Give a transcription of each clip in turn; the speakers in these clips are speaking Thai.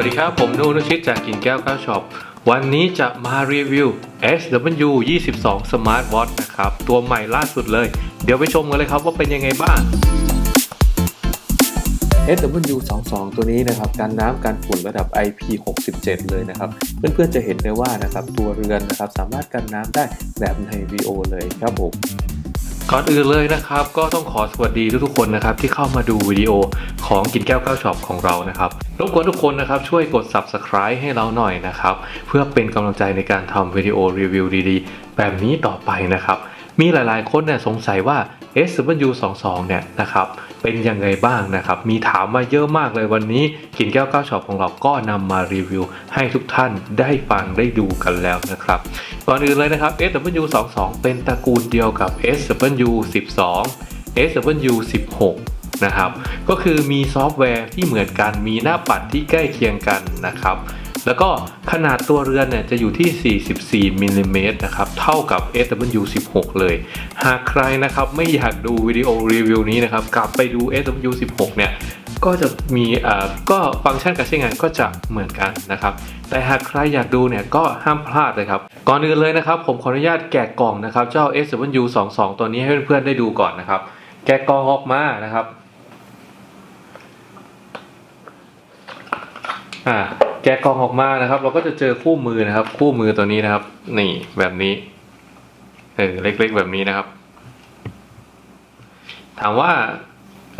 วัสดีครับ ผมนูนุชิตจากกินแก้วก้าวช็อปวันนี้จะมารีวิว SW 22 Smart Watch นะครับ ตัวใหม่ล่าสุดเลย เดี๋ยวไปชมกันเลยครับว่าเป็นยังไงบ้าง SW22 ตัวนี้นะครับการน้ำการฝุ่นระดับ IP67 เลยนะครับ เพื่อนๆจะเห็นได้ว่านะครับตัวเรือนนะครับสามารถกันน้ำได้แบบใน VO เลยครับผม ก่อนอื่นเลยนะครับ ก็ต้องขอสวัสดีทุกๆคนนะครับที่เข้ามาดูวิดีโอของกินแก้วก้าวช็อปของเรานะครับรบกวนทุกคนนะครับช่วยกด subscribe ให้เราหน่อยนะครับ เพื่อเป็นกำลังใจในการทำวิดีโอรีวิวดีๆ แบบนี้ต่อไปนะครับ มีหลายๆคนเนี่ยสงสัยว่า SW22 เนี่ยนะครับ เป็นยังไงบ้างนะครับ มีถามมาเยอะมากเลยวันนี้กินแก้วก้าวช็อปของเราก็นำมารีวิว ให้ทุกท่านได้ฟังได้ดูกันแล้วนะครับก่อนอื่นเลยนะครับ SW22 เป็นตระกูลเดียวกับ SW12 SW16 นะครับ ก็คือมีซอฟต์แวร์ที่เหมือนกัน มีหน้าปัดที่ใกล้เคียงกันนะครับ แล้วก็ขนาดตัวเรือนเนี่ยจะอยู่ที่ 44มิลลิเมตรนะครับเท่ากับ SW16 เลย หากใครนะครับไม่อยากดูวิดีโอรีวิวนี้นะครับกลับไปดู SW16 เนี่ยก็จะมีอ่าก็ฟังก์ชันการใช้งานก็จะเหมือนกันนะครับ แต่หากใครอยากดูเนี่ยก็ห้ามพลาดเลยครับ ก่อนอื่นเลยนะครับผมขออนุญาตแกะกล่องนะครับเจ้า SW22 ตัวนี้ให้เพื่อนๆได้ดูก่อนนะครับ แกะกล่องออกมานะครับอ่า กะกล่องออกมานะครับ เราก็จะเจอคู่มือนะครับ คู่มือตัวนี้นะครับ นี่แบบนี้เออเล็กๆแบบนี้นะครับ ถามว่า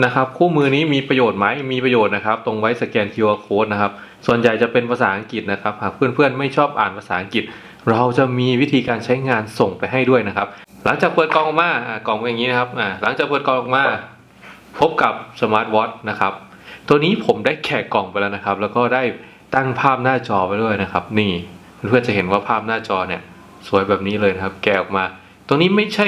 นะครับ คู่มือนี้มีประโยชน์ไหมมีประโยชน์นะครับ ตรงไว้สแกน QR code นะครับ ส่วนใหญ่จะเป็นภาษาอังกฤษนะครับ หากเพื่อนๆไม่ชอบอ่านภาษาอังกฤษ เราจะมีวิธีการใช้งานส่งไปให้ด้วยนะครับ หลังจากเปิดกล่องออกมากล่องเป็นอย่างนี้นะครับหลังจากเปิดกล่องออกมา พบกับสมาร์ทวอทนะครับ ตัวนี้ผมได้แกะกล่องไปแล้วนะครับ แล้วก็ได้ ตั้งภาพหน้าจอไปด้วยนะครับ นี่เพื่อนๆจะเห็นว่าภาพหน้าจอเนี่ยสวยแบบนี้เลยนะครับ แกะออกมาตัวนี้ไม่ใช่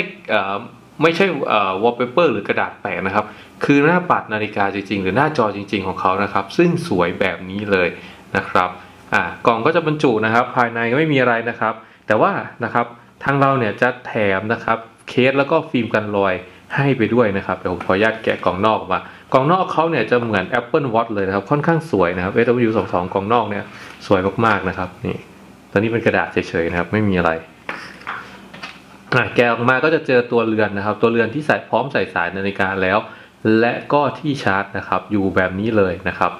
ไม่ใช่เอ่อ wallpaper หรือกระดาษแปะนะครับ คือหน้าปัดนาฬิกาจริงๆ หรือหน้าจอจริง ๆของเขานะครับ ซึ่งสวยแบบนี้เลยนะครับอ่ากล่องก็จะบรรจุนะครับ ภายในก็ไม่มีอะไรนะครับ แต่ว่านะครับทางเราเนี่ยจะแถมนะครับเคสแล้วก็ฟิล์มกันรอย ให้ไปด้วยนะครับเดี๋ยวผมขออนุญาตแกะกล่องนอกมากล่องนอกเขาเนี่ยจะเหมือน Apple Watch เลยนะครับ ค่อนข้างสวยนะครับ SW22 กล่องนอกเนี่ยสวยมากๆนะครับนี่ตอนนี้เป็นกระดาษเฉยๆนะครับ ไม่มีอะไรแกะออกมาก็จะเจอตัวเรือนนะครับ ตัวเรือนที่ใส่พร้อมใส่สายนาฬิกาแล้ว และก็ที่ชาร์จนะครับ อยู่แบบนี้เลยนะครับ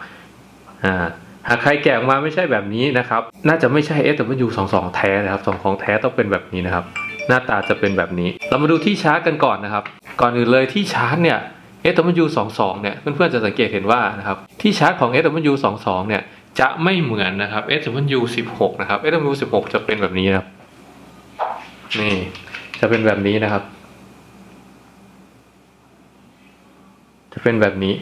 อ่าหากใครแกะออกมาไม่ใช่แบบนี้นะครับ น่าจะไม่ใช่ SW22 แท้นะครับสองของแท้ต้องเป็นแบบนี้นะครับ หน้าตาจะเป็นแบบนี้ เรามาดูที่ชาร์จกันก่อนนะครับ ก่อนอื่นเลยที่ชาร์จเนี่ย SW22 เนี่ยเพื่อนๆจะสังเกตเห็นว่านะครับที่ชาร์จของ SW22 เนี่ยจะไม่เหมือนนะครับ SW16 นะครับ SW16 จะเป็นแบบนี้นะครับนี่จะเป็นแบบนี้นะครับ จะเป็นแบบนี้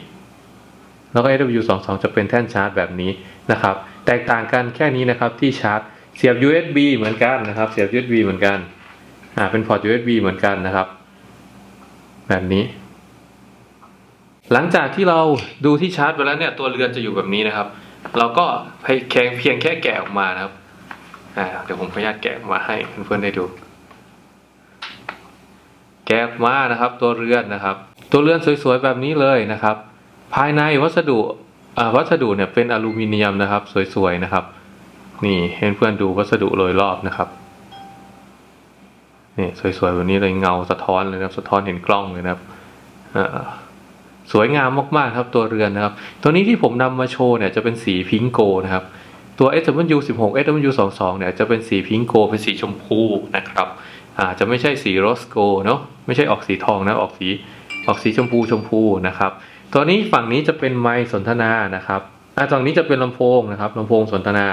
แล้วก็ SW22 จะเป็นแท่นชาร์จแบบนี้นะครับ แตกต่างกันแค่นี้นะครับที่ชาร์จเสียบ USB เหมือนกันนะครับ เสียบ USB เหมือนกัน อ่าเป็นพอร์ต USB เหมือนกันนะครับ แบบนี้ หลังจากที่เราดูที่ชาร์จไปแล้วเนี่ยตัวเรือนจะอยู่แบบนี้นะครับ เราก็เพียงเพียงแค่แกะออกมานะครับอ่าเดี๋ยวผมขออนุญาตแกะออกมาให้เพื่อนๆได้ดู แกะมานะครับ ตัวเรือนนะครับ ตัวเรือนสวยๆแบบนี้เลยนะครับ ภายในวัสดุอ่าวัสดุเนี่ยเป็นอลูมิเนียมนะครับ สวยๆนะครับ นี่ให้เพื่อนๆดูวัสดุโดยรอบนะครับ นี่สวยๆแบบนี้เลยเงาสะท้อนเลยนะครับ สะท้อนเห็นกล้องเลยนะครับสวยงามมากๆครับตัวเรือนนะครับ ตัวนี้ที่ผมนำมาโชว์เนี่ยจะเป็นสีพิงโกนะครับ ตัว SW16 SW22 เนี่ยจะเป็นสีพิงโกเป็นสีชมพูนะครับอาจะไม่ใช่สีโรสโกเนาะไม่ใช่ออกสีทองนะออกสีออกสีชมพูชมพูนะครับ ตัวนี้ฝั่งนี้จะเป็นไมค์สนทนานะครับอ่าฝั่งนี้จะเป็นลำโพงนะครับลำโพงสนทนา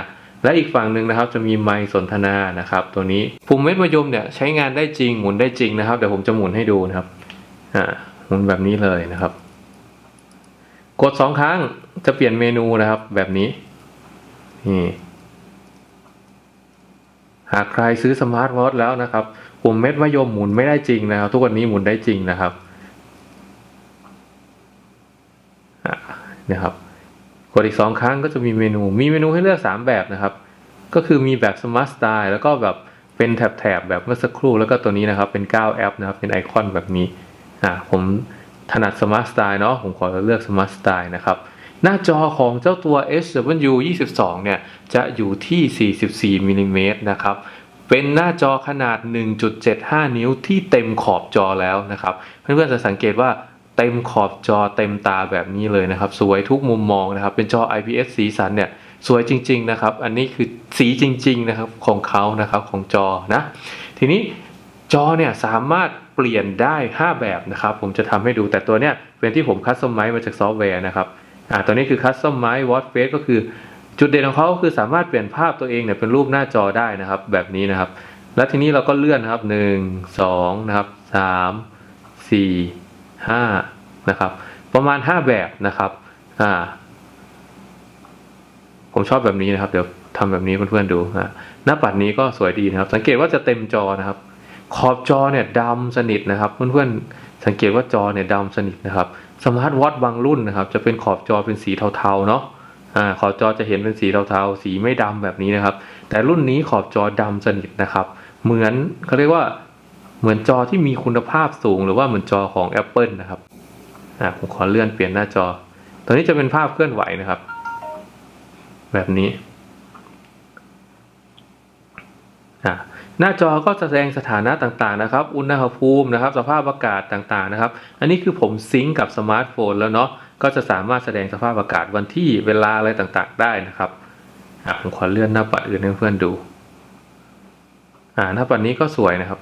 และอีกฝั่งหนึ่งนะครับจะมีไมค์สนทนานะครับ ตัวนี้ปุ่มเม็ดมะยมเนี่ยใช้งานได้จริงหมุนได้จริงนะครับเดี๋ยวผมจะหมุนให้ดูนะครับอ่าหมุนแบบนี้เลยนะครับ กดสองครั้งจะเปลี่ยนเมนูนะครับ แบบนี้นี่หากใครซื้อสมาร์ทวอทแล้วนะครับปุ่มเม็ดมะยมหมุนไม่ได้จริงนะครับ ทุกวันนี้หมุนได้จริงนะครับอะนะครับ ดอีกสองครั้งก็จะมีเมนู มีเมนูให้เลือก 3 แบบนะครับ ก็คือมีแบบ Smart Style แล้วก็แบบเป็นแถบๆแบบเมื่อสักครู่แล้วก็ตัวนี้นะครับ เป็น 9 แอปนะครับ เป็นไอคอนแบบนี้อ่าผมถนัด Smart Style เนาะผมขอเลือก Smart Style นะครับหน้าจอของเจ้าตัว SW 22เนี่ย จะอยู่ที่ 44มิลลิเมตรนะครับ เป็นหน้าจอขนาด 1.75 นิ้วที่เต็มขอบจอแล้วนะครับ เพื่อนๆจะสังเกตว่า เต็มขอบจอเต็มตาแบบนี้เลยนะครับ สวยทุกมุมมองนะครับ เป็นจอ IPS สีสันเนี่ยสวยจริง ๆนะครับ อันนี้คือสีจริง ๆนะครับของเขานะครับของจอนะ ทีนี้จอเนี่ยสามารถเปลี่ยนได้ 5 แบบนะครับ ผมจะทำให้ดูแต่ตัวเนี้ยเป็นที่ผมคัสตอมไมซ์มาจากซอฟต์แวร์นะครับอ่าตัวนี้คือคัสตอมไมซ์วอตเฟสก็คือจุดเด่นของเขาก็คือสามารถเปลี่ยนภาพตัวเองเนี่ยเป็นรูปหน้าจอได้นะครับ แบบนี้นะครับ แล้วทีนี้เราก็เลื่อนนะครับหนึ่งสองนะครับสา มสี่ห้านะครับ ประมาณห้าแบบนะครับอ่าผมชอบแบบนี้นะครับ เดี๋ยวทำแบบนี้เพื่อนๆดูนะหน้าปัดนี้ก็สวยดีนะครับ สังเกตว่าจะเต็มจอนะครับ ขอบจอเนี่ยดำสนิทนะครับ เพื่อนๆสังเกตว่าจอเนี่ยดำสนิทนะครับสมาร์ทวอทบางรุ่นนะครับ จะเป็นขอบจอเป็นสีเทาๆเนาะอ่าขอบจอจะเห็นเป็นสีเทาๆ สีไม่ดำแบบนี้นะครับ แต่รุ่นนี้ขอบจอดำสนิทนะครับ เหมือนเขาเรียกว่า เหมือนจอที่มีคุณภาพสูง หรือว่าเหมือนจอของ Apple นะครับอ่าผมขอเลื่อนเปลี่ยนหน้าจอตัวนี้จะเป็นภาพเคลื่อนไหวนะครับ แบบนี้อ่าหน้าจอก็แสดงสถานะต่างๆนะครับ อุณหภูมินะครับ สภาพอากาศต่างๆนะครับ อันนี้คือผมซิงก์กับสมาร์ทโฟนแล้วเนาะ ก็จะสามารถแสดงสภาพอากาศวันที่เวลาอะไรต่างๆ ได้นะครับอะผมขอเลื่อนหน้าปัดอื่นให้เพื่อนดู อ่าหน้าปัดนี้ก็สวยนะครับ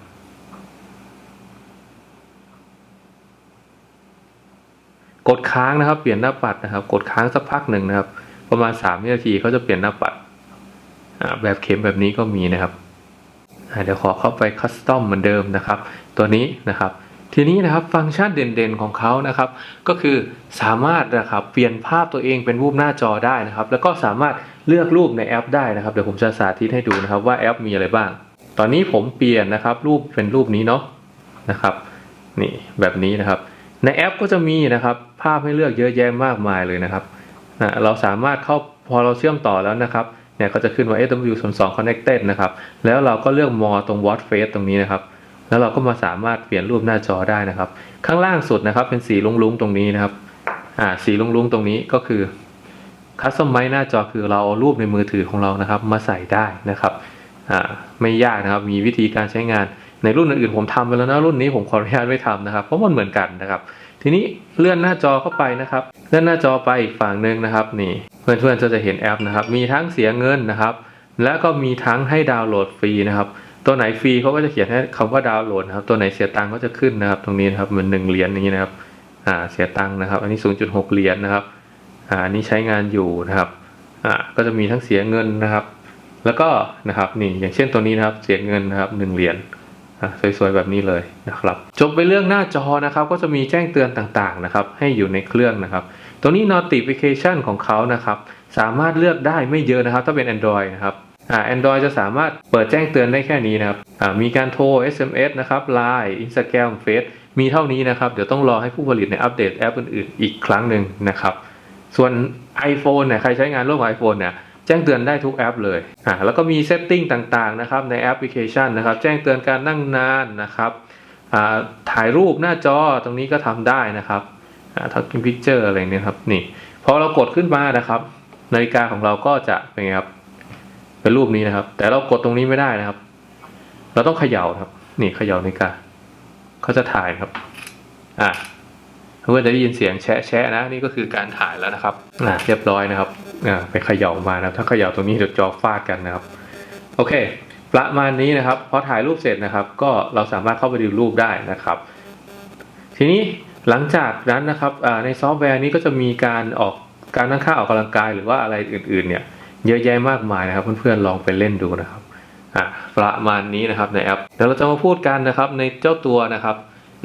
กดค้างนะครับ เปลี่ยนหน้าปัดนะครับ กดค้างสักพักหนึ่งนะครับ ประมาณ3วินาทีเขาจะเปลี่ยนหน้าปัดแบบเข็มแบบนี้ก็มีนะครับเดี๋ยวขอเข้าไปคัสตอมเหมือนเดิมนะครับ ตัวนี้นะครับ ทีนี้นะครับฟังก์ชันเด่นๆของเขานะครับ ก็คือสามารถนะครับเปลี่ยนภาพตัวเองเป็นรูปหน้าจอได้นะครับ แล้วก็สามารถเลือกรูปในแอปได้นะครับ เดี๋ยวผมจะสาธิตให้ดูนะครับว่าแอปมีอะไรบ้าง ตอนนี้ผมเปลี่ยนนะครับ รูปเป็นรูปนี้เนาะนะครับ นี่แบบนี้นะครับ ในแอปก็จะมีนะครับ ภาพให้เลือกเยอะแยะมากมายเลยนะครับอะเราสามารถเข้าพอเราเชื่อมต่อแล้วนะครับเนี่ยก็จะขึ้นว่า SW02 Connected นะครับ แล้วเราก็เลือก More ตรง Watch Face ตรงนี้นะครับ แล้วเราก็มาสามารถเปลี่ยนรูปหน้าจอได้นะครับ ข้างล่างสุดนะครับ เป็นสีลุ้งๆตรงนี้นะครับ อ่า สีลุ้งๆตรงนี้ก็คือคัสตอมไมหน้าจอคือเราเอารูปในมือถือของเรานะครับ มาใส่ได้นะครับ อ่า ไม่ยากนะครับ มีวิธีการใช้งาน ในรุ่นอื่นๆผมทำไปแล้วนะรุ่นนี้ผมขออนุญาตไม่ทำนะครับเพราะมันเหมือนกันนะครับ ทีนี้เลื่อนหน้าจอเข้าไปนะครับเลื่อนหน้าจอไปอีกฝั่งหนึ่งนะครับ นี่เพื่อนๆจะจะเห็นแอปนะครับ มีทั้งเสียเงินนะครับ และก็มีทั้งให้ดาวน์โหลดฟรีนะครับ ตัวไหนฟรีเขาก็จะเขียนให้คำว่าดาวน์โหลดนะครับ ตัวไหนเสียตังค์ก็จะขึ้นนะครับ ตรงนี้นะครับเหมือนหนึ่งเหรียญอย่างนี้นะครับอ่าเสียตังค์นะครับ อันนี้ 0.6 เหรียญนะครับอ่าอันนี้ใช้งานอยู่นะครับอ่าก็จะมีทั้งเสียเงินนะครับ แล้วก็นะครับนี่อย่างเช่นตัวนี้นะครับเสียเงินนะครับหนึ่งเหรียญ สวยๆแบบนี้เลยนะครับ จบไปเรื่องหน้าจอนะครับก็จะมีแจ้งเตือนต่างๆนะครับให้อยู่ในเครื่องนะครับตัวนี้ notification ของเขานะครับสามารถเลือกได้ไม่เยอะนะครับ ถ้าเป็น Android นะครับอ่า Android จะสามารถเปิดแจ้งเตือนได้แค่นี้นะครับอ่ามีการโทร SMS นะครับ Line Instagram Face มีเท่านี้นะครับ เดี๋ยวต้องรอให้ผู้ผลิตในอัปเดตแอปอื่นๆ อีกครั้งหนึ่งนะครับ ส่วน iPhone เนี่ยใครใช้งานร่วมกับ iPhone เนี่ย จ้งเตือนได้ทุกแอปเลยอ่าแล้วก็มีเซตติ้งต่างๆนะครับในแอปพลิเคชันนะครับ แจ้งเตือนการนั่งนานนะครับอ่าถ่ายรูปหน้าจอตรงนี้ก็ทำได้นะครับทักกิ้งพิ c เจอร์อะไรเนี่ยครับนี่พอเรากดขึ้นมานะครับนาฬิกาของเราก็จะเป็นไงครับเป็นรูปนี้นะครับ แต่เรากดตรงนี้ไม่ได้นะครับ เราต้องเขย่าครับ นี่เขย่านาฬิกาเขาจะถ่ายครับอ่า เพื่อนจะได้ยินเสียงแชะแชะนะนี่ก็คือการถ่ายแล้วนะครับอ่าเรียบร้อยนะครับอ่าไปเขย่ามานะครับถ้าเขย่าตรงนี้เดี๋ยวจอฟาดกันนะครับโอเค ประมาณนี้นะครับพอถ่ายรูปเสร็จนะครับ ก็เราสามารถเข้าไปดูรูปได้นะครับ ทีนี้หลังจากนั้นนะครับอ่าในซอฟต์แวร์นี้ก็จะมีการออกการนั่งค่าออกกำลังกายหรือว่าอะไรอื่นๆ เนี่ยเยอะแยะมากมายนะครับ เพื่อนๆลองไปเล่นดูนะครับอะประมาณนี้นะครับในแอปเดี๋ยวเราจะมาพูดกันนะครับในเจ้าตัวนะครับ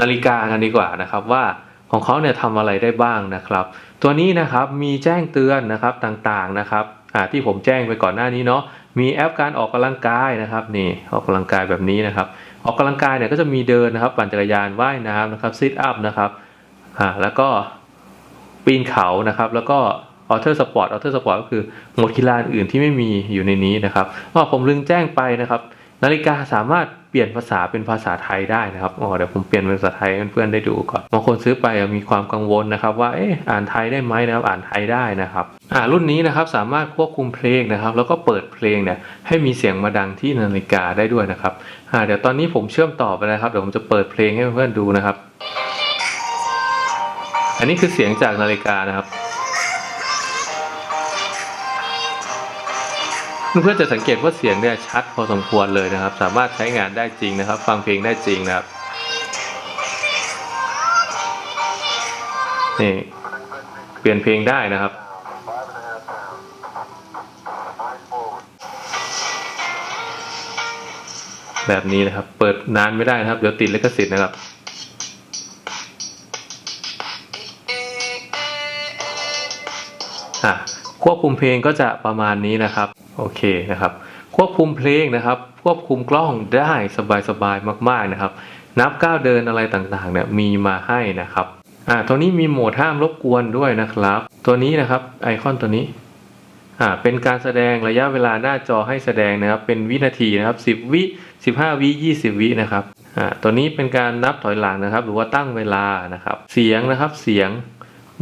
นาฬิกากันดีกว่านะครับว่า ของเขาเนี่ยทำอะไรได้บ้างนะครับ ตัวนี้นะครับมีแจ้งเตือนนะครับต่างๆนะครับอ่าที่ผมแจ้งไปก่อนหน้านี้เนาะมีแอปการออกกำลังกายนะครับนี่ออกกำลังกายแบบนี้นะครับ ออกกำลังกายเนี่ยก็จะมีเดินนะครับปั่นจักรยานว่ายน้ำนะครับซิทอัพนะครับอ่าแล้วก็ปีนเขานะครับ แล้วก็ออเทอร์สปอร์ตออเทอร์สปอร์ตก็คือหมดกีฬาอื่นที่ไม่มีอยู่ในนี้นะครับอ๋อผมลืมแจ้งไปนะครับ นาฬิกาสามารถ เปลี่ยนภาษาเป็นภาษาไทยได้นะครับอ๋อเดี๋ยวผมเปลี่ยนเป็นภาษาไทยให้เพื่อนๆได้ดูก่อนบางคนซื้อไปอะมีความกังวลนะครับ ว่าเอ๊ะอ่านไทยได้ไหมนะครับอ่านไทยได้นะครับอ่ารุ่นนี้นะครับสามารถควบคุมเพลงนะครับ แล้วก็เปิดเพลงเนี่ยให้มีเสียงมาดังที่นาฬิกาได้ด้วยนะครับอ่าเดี๋ยวตอนนี้ผมเชื่อมต่อไปนะครับเดี๋ยวผมจะเปิดเพลงให้เพื่อนๆดูนะครับ อันนี้คือเสียงจากนาฬิกานะครับ เพื่อนๆจะสังเกตว่าเสียงเนี่ยชัดพอสมควรเลยนะครับ สามารถใช้งานได้จริงนะครับ ฟังเพลงได้จริงนะครับนี่เปลี่ยนเพลงได้นะครับแบบนี้นะครับ เปิดนานไม่ได้นะครับ เดี๋ยวติดลิขสิทธิ์นะครับ ควบคุมเพลงก็จะประมาณนี้นะครับโอเคนะครับ ควบคุมเพลงนะครับ ควบคุมกล้องได้สบายๆมาก ๆนะครับ นับก้าวเดินอะไรต่างๆเนี่ยมีมาให้นะครับอ่าตัวนี้มีโหมดห้ามรบกวนด้วยนะครับ ตัวนี้นะครับไอคอนตัวนี้อ่าเป็นการแสดงระยะเวลาหน้าจอให้แสดงนะครับ เป็นวินาทีนะครับ 10 วิ 15 วิ 20 วินะครับอ่าตัวนี้เป็นการนับถอยหลังนะครับ หรือว่าตั้งเวลานะครับ เสียงนะครับเสียง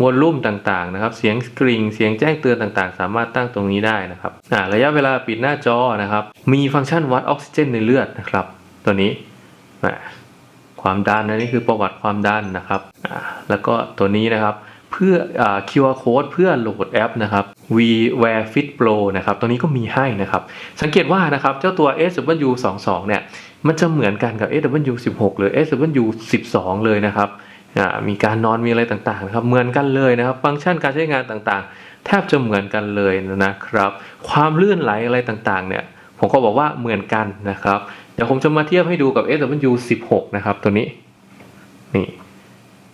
วอลลุ่มต่างๆนะครับ เสียงกริงเสียงแจ้งเตือนต่างๆ สามารถตั้งตรงนี้ได้นะครับอ่าระยะเวลาปิดหน้าจอนะครับ มีฟังก์ชันวัดออกซิเจนในเลือดนะครับ ตัวนี้อ่าความดันอันนี้คือประวัติความดันนะครับอ่าแล้วก็ตัวนี้นะครับเพื่ออ QR code เพื่อโหลดแอปนะครับ V Wear Fit Pro นะครับ ตัวนี้ก็มีให้นะครับ สังเกตว่านะครับเจ้าตัว SW22 เนี่ย มันจะเหมือนกันกับ SW16 หรือ SW12 เลยนะครับ มีการนอนมีอะไรต่างๆนะครับเหมือนกันเลยนะครับ ฟังก์ชันการใช้งานต่างๆ แทบจะเหมือนกันเลยนะครับ ความลื่นไหลอะไรต่างๆเนี่ยผมก็บอกว่าเหมือนกันนะครับ เดี๋ยวผมจะมาเทียบให้ดูกับ SW16 นะครับตัวนี้นี่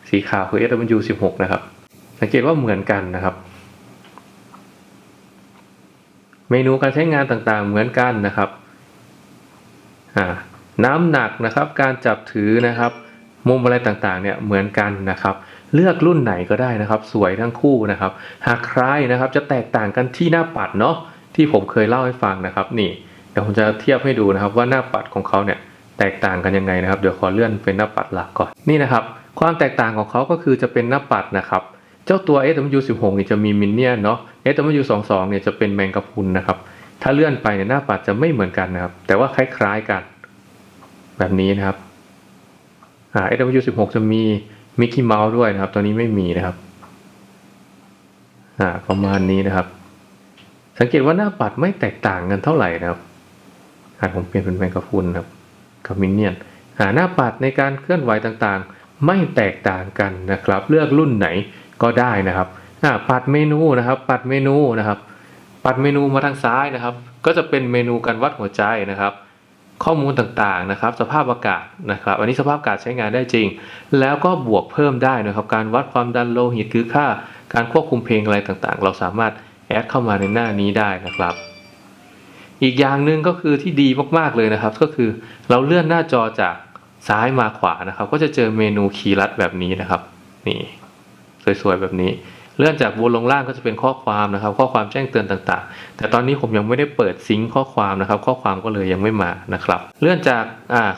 สีขาวคือ SW16 นะครับ สังเกตว่าเหมือนกันนะครับ เมนูการใช้งานต่างๆเหมือนกันนะครับน้ำหนักนะครับการจับถือนะครับ มุมอะไรต่างๆเนี่ยเหมือนกันนะครับ เลือกรุ่นไหนก็ได้นะครับ สวยทั้งคู่นะครับ หากใครนะครับจะแตกต่างกันที่หน้าปัดเนาะที่ผมเคยเล่าให้ฟังนะครับ นี่เดี๋ยวผมจะเทียบให้ดูนะครับ ว่าหน้าปัดของเขาเนี่ยแตกต่างกันยังไงนะครับ เดี๋ยวขอเลื่อนเป็นหน้าปัดหลักก่อนนี่นะครับ ความแตกต่างของเขาก็คือจะเป็นหน้าปัดนะครับเจ้าตัว SW16 นี่จะมีมินเนี่ยนเนาะ SW22 เนี่ยจะเป็นแมงกะพรุนนะครับ ถ้าเลื่อนไปเนี่ยหน้าปัดจะไม่เหมือนกันนะครับ แต่ว่าคล้ายๆกัน แบบนี้นะครับ อ่า SW16 จะมีมิกกี้เมาส์ด้วยนะครับตัวนี้ไม่มีนะครับ อ่า ประมาณนี้นะครับ สังเกตว่าหน้าปัดไม่แตกต่างกันเท่าไหร่นะครับอ่าผมเปลี่ยนเป็นแมงกะพุนนะครับกับมินเนี่ยนอ่าหน้าปัดในการเคลื่อนไหวต่างๆ ไม่แตกต่างกันนะครับ เลือกรุ่นไหนก็ได้นะครับอ่าปัดเมนูนะครับ ปัดเมนูนะครับ ปัดเมนูมาทางซ้ายนะครับ ก็จะเป็นเมนูการวัดหัวใจนะครับ ข้อมูลต่างๆนะครับ สภาพอากาศนะครับ อันนี้สภาพอากาศใช้งานได้จริง แล้วก็บวกเพิ่มได้นะครับ การวัดความดันโลหิตคือค่า การควบคุมเพลงอะไรต่างๆ เราสามารถแอดเข้ามาในหน้านี้ได้นะครับ อีกอย่างหนึ่งก็คือที่ดีมากๆเลยนะครับ ก็คือเราเลื่อนหน้าจอจากซ้ายมาขวานะครับ ก็จะเจอเมนูคีย์ลัดแบบนี้นะครับ นี่ สวยๆแบบนี้ เลื่อนจากบนลงล่างก็จะเป็นข้อความนะครับ ข้อความแจ้งเตือนต่างๆ แต่ตอนนี้ผมยังไม่ได้เปิดซิงค์ข้อความนะครับ ข้อความก็เลยยังไม่มานะครับ เลื่อนจาก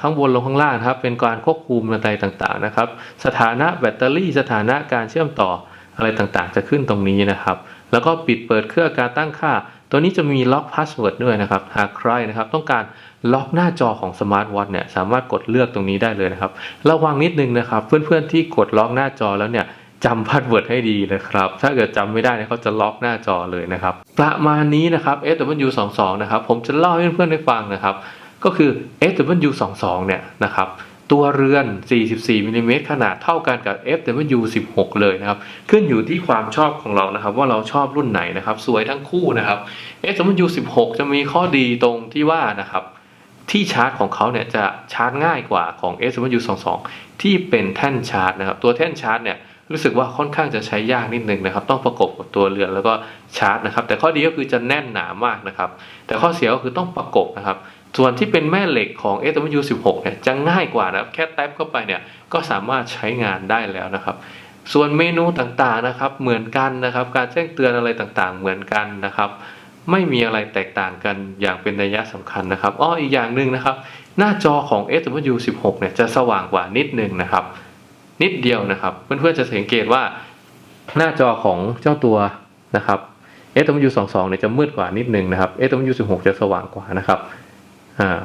ข้างบนลงข้างล่างครับ เป็นการควบคุมอะไรต่างๆนะครับ สถานะแบตเตอรี่ สถานะการเชื่อมต่ออะไรต่างๆ จะขึ้นตรงนี้นะครับ แล้วก็ปิดเปิดเครื่องการตั้งค่า ตัวนี้จะมีล็อกพาสเวิร์ดด้วยนะครับ หากใครนะครับต้องการล็อกหน้าจอของสมาร์ทวอทเนี่ยสามารถกดเลือกตรงนี้ได้เลยนะครับ ระวังนิดนึงนะครับ เพื่อนๆที่กดล็อกหน้าจอแล้วเนี่ย จำพาสเวิร์ดให้ดีนะครับ ถ้าเกิดจำไม่ได้เนี่ยเขาจะล็อกหน้าจอเลยนะครับ ประมาณนี้นะครับ SW22 นะครับ ผมจะเล่าให้เพื่อนๆได้ฟังนะครับ ก็คือ SW22 เนี่ยนะครับ ตัวเรือน 44มิลลิเมตรขนาดเท่ากันกับ FW16 เลยนะครับ ขึ้นอยู่ที่ความชอบของเรานะครับ ว่าเราชอบรุ่นไหนนะครับ สวยทั้งคู่นะครับ FW16 จะมีข้อดีตรงที่ว่านะครับที่ชาร์จของเขาเนี่ยจะชาร์จง่ายกว่าของ SW22 ที่เป็นแท่นชาร์จนะครับ ตัวแท่นชาร์จเนี่ย รู้สึกว่าค่อนข้างจะใช้ยากนิดนึงนะครับ ต้องประกบกับตัวเรือนแล้วก็ชาร์จนะครับ แต่ข้อดีก็คือจะแน่นหนามากนะครับ แต่ข้อเสียก็คือต้องประกบนะครับ ส่วนที่เป็นแม่เหล็กของ SW16 เนี่ยจะง่ายกว่านะครับ แค่แท็บเข้าไปเนี่ยก็สามารถใช้งานได้แล้วนะครับส่วนเมนูต่างๆนะครับ เหมือนกันนะครับ การแจ้งเตือนอะไรต่างๆ เหมือนกันนะครับ ไม่มีอะไรแตกต่างกันอย่างเป็นนัยสำคัญนะครับอ้ออีกอย่างหนึ่งนะครับ หน้าจอของ SW16 เนี่ยจะสว่างกว่านิดนึงนะครับ นิดเดียวนะครับ เพื่อนๆจะสังเกตว่าหน้าจอของเจ้าตัวนะครับ SW22 เนี่ยจะมืดกว่านิดนึงนะครับ SW16 จะสว่างกว่านะครับอ่า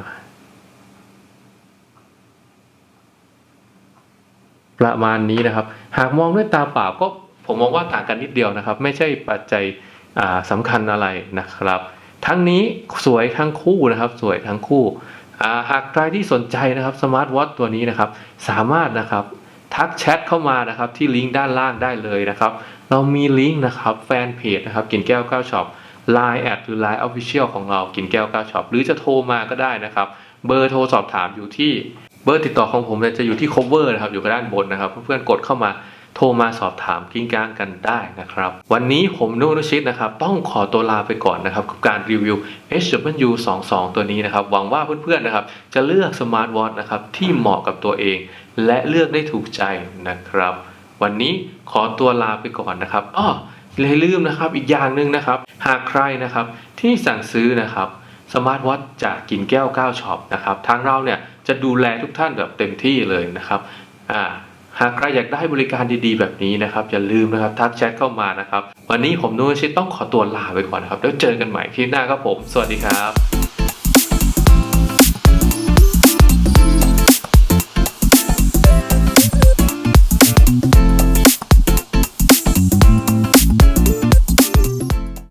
ประมาณนี้นะครับ หากมองด้วยตาเปล่าก็ผมมองว่าต่างกันนิดเดียวนะครับ ไม่ใช่ปัจจัยอ่าสำคัญอะไรนะครับ ทั้งนี้สวยทั้งคู่นะครับ สวยทั้งคู่ หากใครที่สนใจนะครับสมาร์ทวอทตัวนี้นะครับ สามารถนะครับ ทักแชทเข้ามานะครับที่ลิงก์ด้านล่างได้เลยนะครับ เรามีลิงก์นะครับแฟนเพจนะครับกินแก้ว9ช็อป Line แอดหรือ Line Official ของเรากินแก้ว9ช็อปหรือจะโทรมาก็ได้นะครับ เบอร์โทรสอบถามอยู่ที่เบอร์ติดต่อของผมจะอยู่ที่ cover นะครับอยู่ด้านบนนะครับ เพื่อนๆกดเข้ามาโทรมาสอบถามกิ้งก้างกันได้นะครับ วันนี้ผมนุนุชิตนะครับ ต้องขอตัวลาไปก่อนนะครับ กับการรีวิว HW22 ตัวนี้นะครับ หวังว่าเพื่อนๆนะครับ จะเลือกสมาร์ทวอทนะครับ ที่เหมาะกับตัวเอง และเลือกได้ถูกใจนะครับ วันนี้ขอตัวลาไปก่อนนะครับอ้อเลยลืมนะครับอีกอย่างหนึ่งนะครับ หากใครนะครับที่สั่งซื้อนะครับสมาร์ทวอทจากกินแก้ว9ช็อปนะครับทางเราเนี่ยจะดูแลทุกท่านแบบเต็มที่เลยนะครับอ่าหากใครอยากได้บริการดีๆ แบบนี้นะครับ อย่าลืมนะครับทักแชทเข้ามานะครับ วันนี้ผมนุ้ยชิตต้องขอตัวลาไปก่อนนะครับ แล้วเจอกันใหม่คลิปหน้าครับผม สวัสดีครับ